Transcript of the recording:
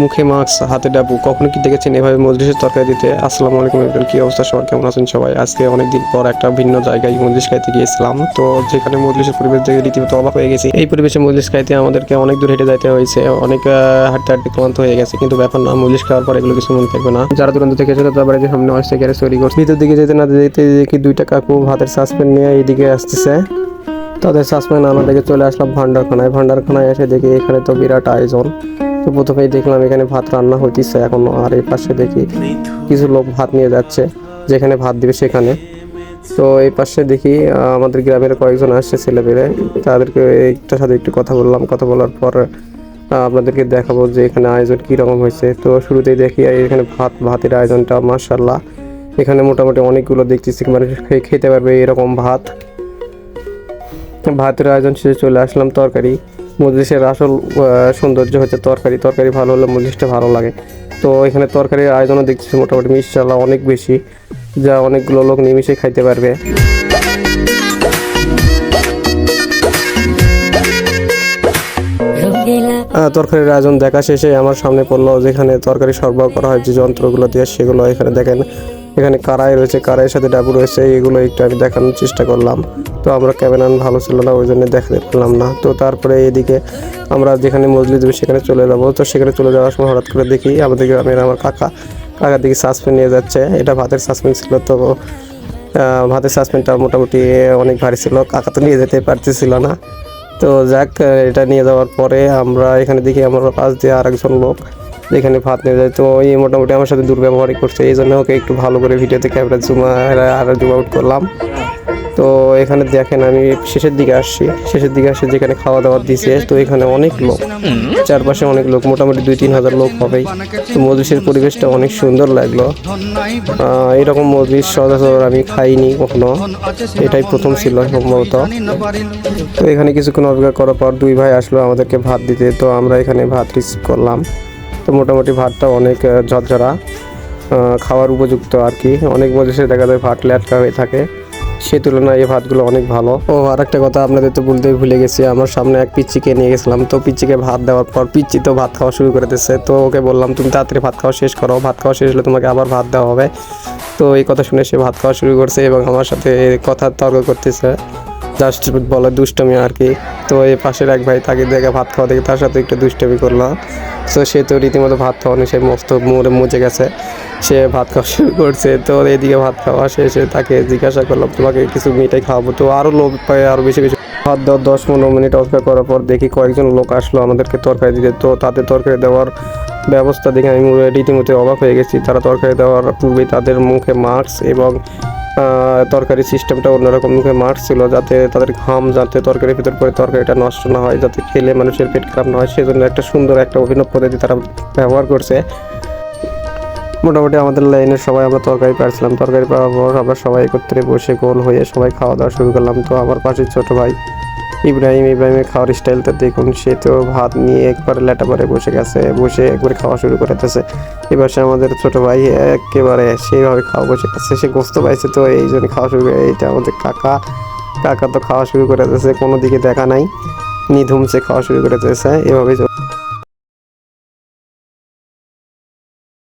মুখে মাস্ক, হাতে ডাবু, কখনো কি দেখেছেন এভাবে মজলিসের তরকারি দিতে? আসসালামু আলাইকুম কি অবস্থা? সবার কেমন আছেন সবাই? আজকে অনেকদিন পর একটা ভিন্ন জায়গায় মজলিস খাইতে গিয়েছিলাম। তো যেখানে মজলিসের পরিবেশ দেখে রীতিমতো অবাক হয়ে গেছি। এই পরিবেশে মজলিস খাইতে আমাদেরকে অনেক দূর হেঁটে যেতে হয়েছে। অনেক হাঁটতে হাঁটতে ক্লান্ত হয়ে গেছে। কিন্তু ব্যাপার না, মজলিস খাওয়ার পর এগুলো কিছু মনে থাকবে না। যারা দূরান্ত থেকে এসে তাদের বাড়িতে সামনে আসতে গ্যারেজ তৈরি করছে ভিতর দিকে যেতে না যেতে দেখি দুইটা কাকু ভাতের সাসপেন্ড নিয়ে এইদিকে আসতেছে। তাদের সাসপেন্ড আনা দেখে চলে আসলাম ভান্ডারখানায়। ভান্ডারখানায় এসে দেখি এখানে তো বিরাট আয়োজন। তো প্রথমেই দেখলাম এখানে ভাত রান্না হইতেছে। এখনও আর এই পাশে দেখি কিছু লোক ভাত নিয়ে যাচ্ছে, যেখানে ভাত দিবে সেখানে। তো এই পাশে দেখি আমাদের গ্রামের কয়েকজন আসছে ছেলেপেলে। তাদেরকে একটার সাথে একটু কথা বললাম। কথা বলার পর আপনাদেরকে দেখাবো যে এখানে আয়োজন কী রকম হয়েছে। তো শুরুতেই দেখি এখানে ভাত, ভাতের আয়োজনটা মার্শাল্লাহ এখানে মোটামুটি অনেকগুলো দেখতেছি মানে খেতে পারবে এরকম ভাত। ভাতের আয়োজন শেষে চলে আসলাম তরকারি। মজলিসের আসল সৌন্দর্য হচ্ছে তরকারি। তরকারি ভালো হলে মজলিসটা ভালো লাগে। তো এখানে তরকারির আয়োজনও দেখতেছি মোটামুটি মিশাল্লাহ অনেক বেশি। যা অনেকগুলো লোক নিমিশে খাইতে পারবে। তরকারির আয়োজন দেখা শেষে আমার সামনে পড়ল, যেখানে তরকারি সরবরাহ করা হয় যে যন্ত্রগুলো দিয়ে সেগুলো এখানে দেখেন। এখানে কারাই রয়েছে, কারাইয়ের সাথে ডাবু রয়েছে, এগুলো একটু আমি দেখানোর চেষ্টা করলাম। তো আমরা ক্যামেরান ভালো ছিল না, ওই জন্য দেখাতে পারলাম না। তো তারপরে এদিকে আমরা যেখানে মজলি দেবে সেখানে চলে যাব। তো সেখানে চলে যাওয়ার সময় হঠাৎ করে দেখি আমাদের গ্রামের আমার কাকা কাকার দিকে সাসপেন্ড নিয়ে যাচ্ছে। এটা ভাতের সাসপেন্ড ছিল তো ভাতের সাসপেন্ডটা মোটামুটি অনেক ভারী ছিল, কাকা তো নিয়ে যেতে পারতেছিল না। তো যাক, এটা নিয়ে যাওয়ার পরে আমরা এখানে দেখি আমরা পাশ দিয়ে আরেকজন লোক এখানে ভাত নিয়ে যায়। তো এই মোটামুটি আমার সাথে দুর্ব্যবহারই করছে। এই জন্য ওকে একটু ভালো করে ভিডিওতে ক্যামেরা জুম আর জুম আউট করলাম। তো এখানে দেখেন আমি শেষের দিকে আসছি। শেষের দিকে আসছি যেখানে খাওয়া দাওয়া দিছে, তো এখানে অনেক লোক। চারপাশে অনেক লোক, মোটামুটি দুই তিন হাজার লোক হবেই। তো মজলিসের পরিবেশটা অনেক সুন্দর লাগল। এরকম মজলিস সচরাচর আমি খাইনি কখনো। এটাই প্রথম ছিল সম্ভবত। তো এখানে কিছুক্ষণ অপেক্ষা করার পর দুই ভাই আসলো আমাদেরকে ভাত দিতে। তো আমরা এখানে ভাত রিসিভ করলাম। তো মোটামুটি ভাতটা অনেক ঝরঝরা খাওয়ার উপযুক্ত আর কি। অনেক মজলিসে দেখা যায় ভাত ল্যাটকা হয়ে থাকে। সে তুলনায় এই ভাতগুলো অনেক ভালো। ও আর একটা কথা আপনাদের তো বলতেই ভুলে গেছি। আমার সামনে এক পিচ্চিকে নিয়ে গেছিলাম। তো পিচ্চিকে ভাত দেওয়ার পর পিচ্চি তো ভাত খাওয়া শুরু করে দিচ্ছে তো ওকে বললাম, তুমি তাড়াতাড়ি ভাত খাওয়া শেষ করো। ভাত খাওয়া শেষ হলে তোমাকে আবার ভাত দেওয়া হবে। তো এই কথা শুনে সে ভাত খাওয়া শুরু করছে এবং আমার সাথে কথা তর্ক করতেছে। জাস্ট বলে দুষ্টমি আর কি। তো এই পাশের এক ভাই তাকে দেখে ভাত খাওয়া দেখে তার সাথে একটু দুষ্টমি করলাম তো সে তো রীতিমতো ভাত খাওয়ানি সে মস্ত মোড়ে মুজে গেছে। সে ভাত খাওয়া শুরু করছে, তো এদিকে ভাত খাওয়া শেষে তাকে জিজ্ঞাসা করলাম তোমাকে কিছু মিঠাই খাওয়াবো? তো আরও লোভ পায় আরও বেশি বেশি। ভাত দেওয়ার দশ পনেরো মিনিট অপেক্ষা করার পর দেখি কয়েকজন লোক আসলো আমাদেরকে তরকারি দিতে। তো তাদের তরকারি দেওয়ার ব্যবস্থা দেখে আমি রীতিমতো অবাক হয়ে গেছি। তারা তরকারি দেওয়ার পূর্বেই তাদের মুখে মাস্ক এবং তরকারি সিস্টেমটা অন্যরকম মুখে মারছিল ছিল যাতে তাদের ঘাম, যাতে তরকারির ভিতর পরে তরকারিটা নষ্ট না হয়, যাতে খেলে মানুষের পেট খারাপ না হয়, সেজন্য একটা সুন্দর একটা অভিনব পদ্ধতি তারা ব্যবহার করছে। মোটামুটি আমাদের লাইনে সবাই আমরা তরকারি পাচ্ছিলাম তরকারি পাওয়ার পর আমরা সবাই একত্রে বসে গোল হয়ে সবাই খাওয়া দাওয়া শুরু করলাম। তো আমার পাশের ছোট ভাই ইব্রাহিম ইব্রাহিমের খাওয়ার স্টাইলটা দেখুন, সে তো ভাত নিয়ে একবার লেটা পরে বসে গেছে, বসে একবারে খাওয়া শুরু করেতেছে এবার সে আমাদের ছোট ভাই একেবারে সেইভাবে খাওয়া বসে গেছে, সে গোস্ত পাইছে তো, এই জন্য খাওয়া শুরু করে, এইটা আমাদের কাকা কাকা তো খাওয়া শুরু করে দিয়েছে, কোনো দিকে দেখা নাই নিধুমছে খাওয়া শুরু করে দিয়েছে এভাবে